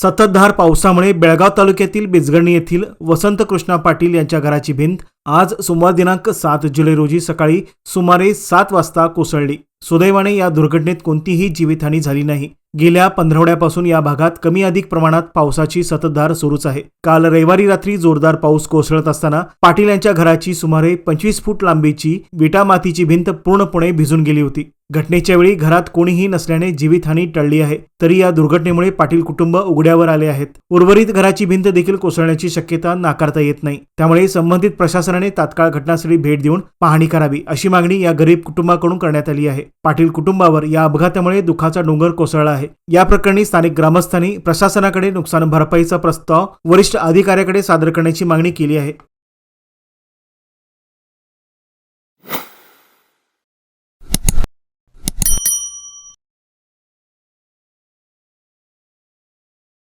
सततधार पावसामुळे बेळगाव तालुक्यातील बिजगणी येथील वसंत कृष्णा पाटील यांच्या घराची भिंत आज सोमवार दिनांक सात जुलै रोजी सकाळी सुमारे सात वाजता कोसळली. सुदैवाने या दुर्घटनेत कोणतीही जीवितहानी झाली नाही. गेल्या पंधरवड्यापासून या भागात कमी अधिक प्रमाणात पावसाची सततधार सुरूच आहे. काल रविवारी रात्री जोरदार पाऊस कोसळत असताना पाटील यांच्या घराची सुमारे पंचवीस फूट लांबीची विटा मातीची भिंत पूर्णपणे भिजून गेली होती. घटनेच्या वेळी घरात कोणीही नसल्याने जीवितहानी टळली आहे. तरी या दुर्घटनेमुळे पाटील कुटुंब उघड्यावर आले आहेत. उर्वरित घराची भिंत देखील कोसळण्याची शक्यता नाकारता येत नाही. त्यामुळे संबंधित प्रशासनाने तात्काळ घटनास्थळी भेट देऊन पाहणी करावी अशी मागणी या गरीब कुटुंबाकडून करण्यात आली आहे. पाटील कुटुंबावर या अपघातामुळे दुखाचा डोंगर कोसळला आहे. या प्रकरणी स्थानिक ग्रामस्थांनी प्रशासनाकडे नुकसान भरपाईचा प्रस्ताव वरिष्ठ अधिकाऱ्याकडे सादर करण्याची मागणी केली आहे.